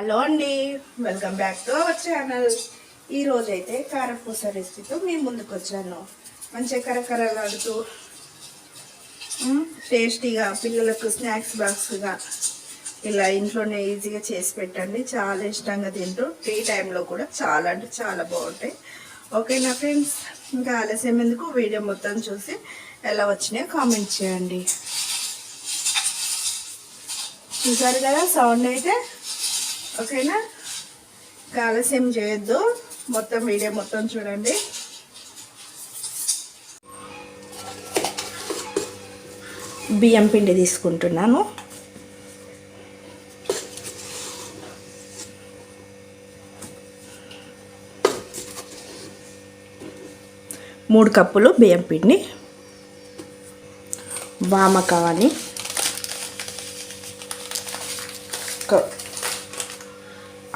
Hello అండి welcome back to our channel. ఈరోజు అయితే కారపూస రెసిపీతో మేము ముందుకు వచ్చాను. మంచిగా కరకరలాడుతూ టేస్టీగా పిల్లలకు స్నాక్స్ బాక్స్గా ఇలా ఇంట్లోనే ఈజీగా చేసి పెట్టండి. చాలా ఇష్టంగా తింటూ టీ టైంలో కూడా చాలా అంటే చాలా బాగుంటాయి. ఓకేనా ఫ్రెండ్స్? ఇంకా ఆలస్యం ఎందుకు? వీడియో మొత్తం చూసి ఎలా వచ్చినాయో కామెంట్ చేయండి. చూసారు కదా సౌండ్ అయితే? ఓకేనా? ఆలస్యం చేయొద్దు. మొత్తం వీడియో మొత్తం చూడండి. బియ్యం పిండి తీసుకుంటున్నాను. మూడు కప్పులు బియ్యం పిండి. వామ కావాలి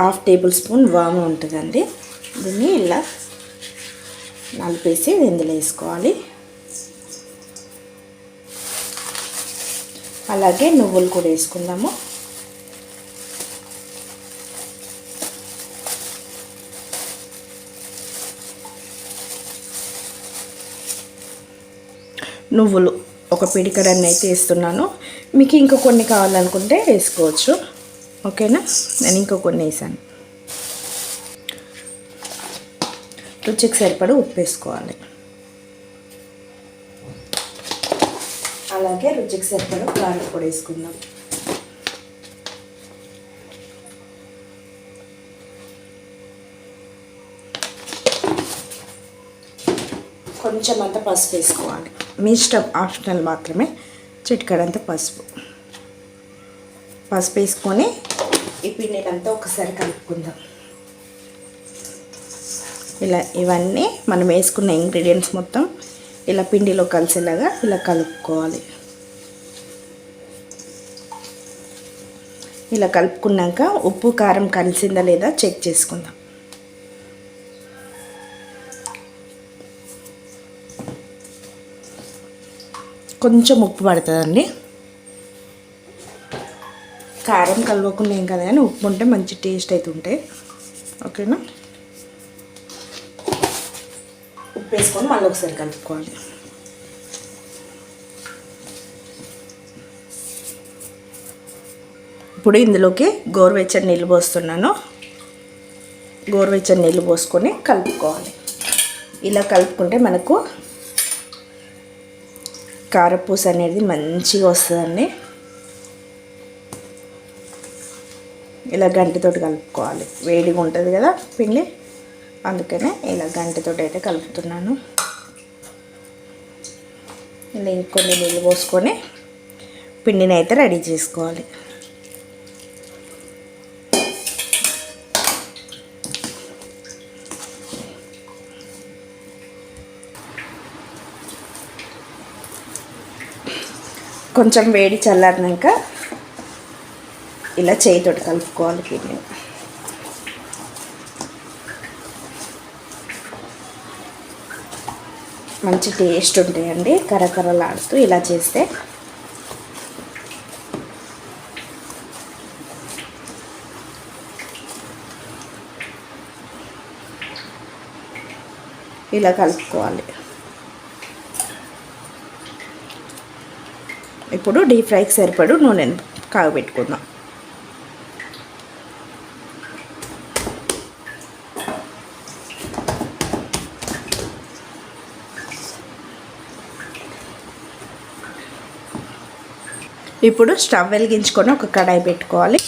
హాఫ్ టేబుల్ స్పూన్ వాము ఉంటుందండి. దీన్ని ఇలా నలిపేసి ఇందులో వేసుకోవాలి. అలాగే నువ్వులు కూడా వేసుకుందాము. నువ్వులు ఒక పిడికడన్ని అయితే వేస్తున్నాను. మీకు ఇంకా కొన్ని కావాలనుకుంటే వేసుకోవచ్చు. ఓకేనా? నేను ఇంకో కొన్ని వేసాను. రుచికి సరిపడా ఉప్పు వేసుకోవాలి. అలాగే రుచికి సరిపడా కారం కూడా వేసుకుందాం. కొంచెం అంత పసుపు వేసుకోవాలి. మీ ఇష్టం ఆప్షనల్ మాత్రమే చిటికడంత పసుపు. పసుపు వేసుకొని ఈ పిండినంతా ఒకసారి కలుపుకుందాం. ఇలా ఇవన్నీ మనం వేసుకున్న ఇంగ్రీడియంట్స్ మొత్తం ఇలా పిండిలో కలిసేలాగా ఇలా కలుపుకోవాలి. ఇలా కలుపుకున్నాక ఉప్పు కారం కలిసిందా లేదా చెక్ చేసుకుందాం. కొంచెం ఉప్పు పడుతుందండి. కారం కలవకుండా ఏం కదా కానీ ఉప్పు ఉంటే మంచి టేస్ట్ అయితే ఉంటాయి. ఓకేనా? ఉప్పు వేసుకొని మళ్ళీ ఒకసారి కలుపుకోవాలి. ఇప్పుడు ఇందులోకి గోరువెచ్చని నీళ్ళు పోస్తున్నాను. గోరువెచ్చని నీళ్ళు పోసుకొని కలుపుకోవాలి. ఇలా కలుపుకుంటే మనకు కారపూస అనేది మంచిగా వస్తుందండి. ఇలా గంటతోటి కలుపుకోవాలి. వేడిగా ఉంటుంది కదా పిండి? అందుకనే ఇలా గంటతోటి అయితే కలుపుతున్నాను. ఇలా ఇంకొన్ని నీళ్ళు పోసుకొని పిండిని అయితే రెడీ చేసుకోవాలి. కొంచెం వేడి చల్లారినాక ఇలా చేయితోటి కలుపుకోవాలి పిండిని మంచి టేస్ట్ ఉంటాయండి కరకరలాడుతూ ఇలా చేస్తే. ఇలా కలుపుకోవాలి. ఇప్పుడు డీప్ ఫ్రైకి సరిపడు నూనెను కాగబెట్టుకుందాం. ఇప్పుడు స్టవ్ వెలిగించుకొని ఒక కడాయి పెట్టుకోవాలి.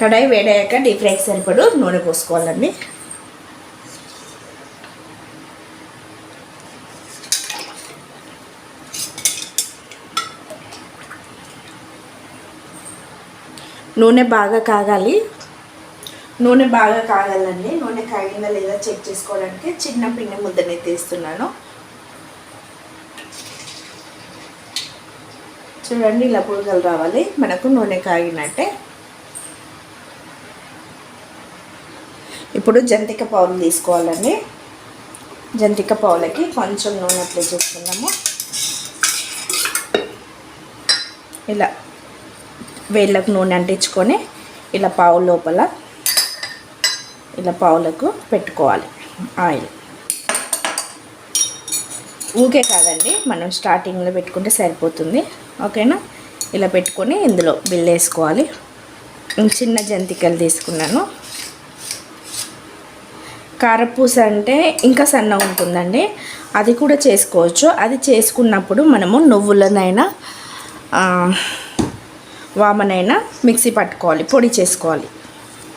కడాయి వేడయ్యాక డీప్ ఫ్రైకి సరిపడు నూనె పోసుకోవాలండి. నూనె బాగా కాగాలి. నూనె బాగా కాగాలండి. నూనె కాగిందా లేదా చెక్ చేసుకోవడానికి చిన్న పిండి ముద్దని తీస్తున్నాను చూడండి ఇలా పులకలు రావాలి. మనకు నూనె కాగినట్టే. ఇప్పుడు జంతిక పావులు తీసుకోవాలండి. జంతిక పావులకి కొంచెం నూనె అప్లై చేసుకుందాము. ఇలా వేళ్ళకు నూనె అంటించుకొని ఇలా పావు లోపల ఇలా పావులకు పెట్టుకోవాలి. ఆయిల్. ఊకే కాదండి మనం స్టార్టింగ్లో పెట్టుకుంటే సరిపోతుంది. ఓకేనా? ఇలా పెట్టుకొని ఇందులో బిల్ వేసుకోవాలి. చిన్న జంతికలు తీసుకున్నాను. కారపూస అంటే ఇంకా సన్నగా ఉంటుందండి. అది కూడా చేసుకోవచ్చు. అది చేసుకున్నప్పుడు మనము నువ్వులనైనా వామనైనా మిక్సీ పట్టుకోవాలి. పొడి చేసుకోవాలి.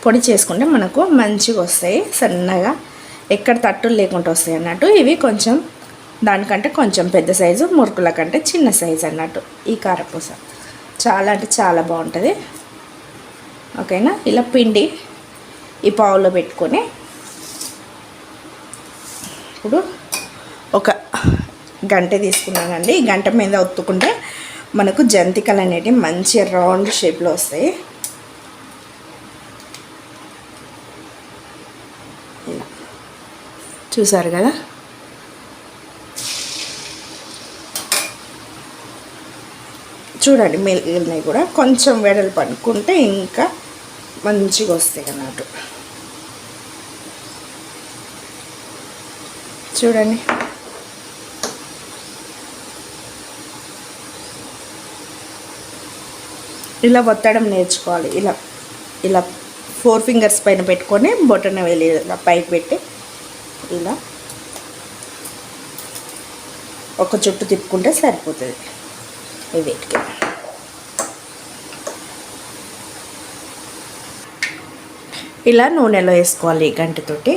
పొడి చేసుకుంటే మనకు మంచిగా వస్తాయి. సన్నగా. ఎక్కడ తట్టులు లేకుండా వస్తాయి అన్నట్టు. ఇవి కొంచెం దానికంటే కొంచెం పెద్ద సైజు మురుకుల కంటే చిన్న సైజు అన్నట్టు ఈ కారపూస. చాలా అంటే చాలా బాగుంటుంది. ఓకేనా? ఇలా పిండి ఈ పావులో పెట్టుకొని ఇప్పుడు ఒక గంట తీసుకున్నానండి. ఈ గంట మీద ఒత్తుకుంటే మనకు జంతికలు అనేటివి మంచి రౌండ్ షేప్లో వస్తాయి. చూసారు కదా? చూడండి మిగిలినవి కూడా. కొంచెం వెడలు పడుకుంటే ఇంకా మంచిగా వస్తాయి అన్నట్టు. చూడండి. ఇలా ఒత్తడం నేర్చుకోవాలి. ఇలా ఇలా ఫోర్ ఫింగర్స్ పైన పెట్టుకొని బొటన వెళ్ళి ఇలా పైకి పెట్టి ఇలా ఒక చుట్టు తిప్పుకుంటే సరిపోతుంది. వీటికి ఇలా నూనెలో వేసుకోవాలి గంటతోటి.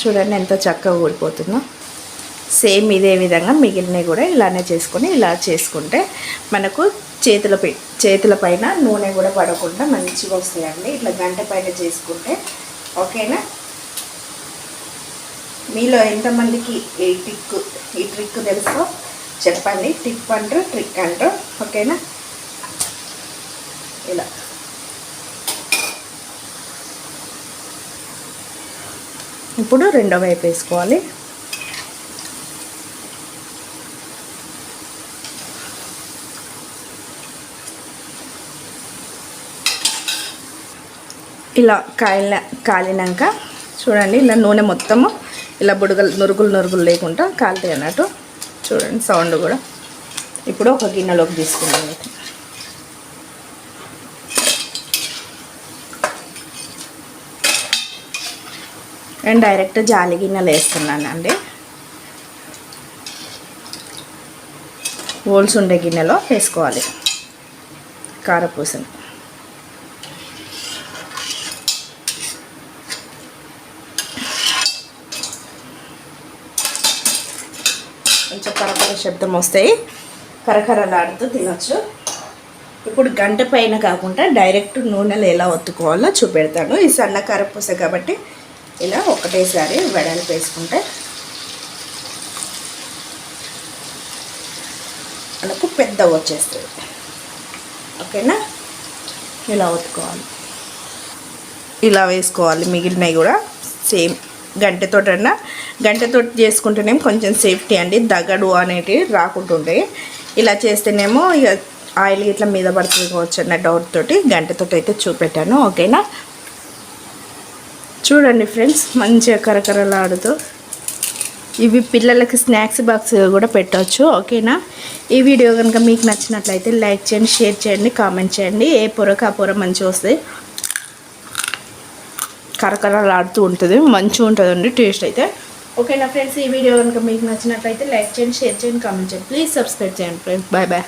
చూడండి ఎంత చక్కగా ఊడిపోతుందో సేమ్ ఇదే విధంగా మిగిలినవి కూడా ఇలానే చేసుకొని ఇలా చేసుకుంటే మనకు చేతుల చేతుల పైన నూనె కూడా పడకుండా మంచిగా వస్తాయండి. ఇట్లా గంట పైన చేసుకుంటే ఓకేనా? మీలో ఎంతమందికి ఈ ట్రిక్ ఈ ట్రిక్ తెలుసో చెప్పండి టిప్ అంటారు ట్రిక్ అంటారు ఓకేనా? ఇలా. ఇప్పుడు రెండో వైపు వేసుకోవాలి. ఇలా కాలిన కాలినాక చూడండి ఇలా నూనె మొత్తము ఇలా బుడగలు నురుగులు నురుగులు లేకుండా కాలుతాయి అన్నట్టు. చూడండి సౌండ్ కూడా. ఇప్పుడు ఒక గిన్నెలోకి తీసుకున్నాం అయితే. నేను డైరెక్ట్ జాలి గిన్నెలు వేస్తున్నానండి. హోల్స్ ఉండే గిన్నెలో వేసుకోవాలి. కారపూసను. కొంచెం కరకర శబ్దం వస్తాయి. కరకరలాడుతూ తినొచ్చు. ఇప్పుడు గంట పైన కాకుండా డైరెక్ట్ నూనెలో ఎలా ఒత్తుకోవాలో చూపెడతాను. ఈ సన్న కరపూస కాబట్టి ఇలా ఒకటేసారి వెడల్పు వేసుకుంటే మనకు పెద్ద వచ్చేస్తుంది. ఓకేనా? ఇలా ఒత్తుకోవాలి. ఇలా వేసుకోవాలి. మిగిలినవి కూడా సేమ్. గంటతోటన్నా. గంటతో చేసుకుంటేనేమో కొంచెం సేఫ్టీ అండి. దగడు అనేటివి రాకుంటుంటాయి ఇలా చేస్తేనేమో ఇక ఆయిల్ ఇట్లా మీద పడుతుంది కావచ్చు అన్న డౌట్ తోటి గంటతో అయితే చూపెట్టాను. ఓకేనా? చూడండి ఫ్రెండ్స్ మంచిగా కరకరలాడుతూ. ఇవి పిల్లలకి స్నాక్స్ బాక్స్ కూడా పెట్టవచ్చు ఓకేనా? ఈ వీడియో కనుక మీకు నచ్చినట్లయితే లైక్ చేయండి షేర్ చేయండి కామెంట్ చేయండి. ఏ పొరకు ఆ పొర మంచిగా వస్తుంది కరకరలాడుతూ ఉంటుంది. మంచిగా ఉంటుందండి టేస్ట్ అయితే. ఓకే నా ఫ్రెండ్స్ ఈ వీడియో కనుక మీకు నచ్చినట్లయితే లైక్ చేయండి షేర్ చేయండి కామెంట్ చేయండి. ప్లీజ్ సబ్స్క్రైబ్ చేయండి ఫ్రెండ్స్. Bye bye.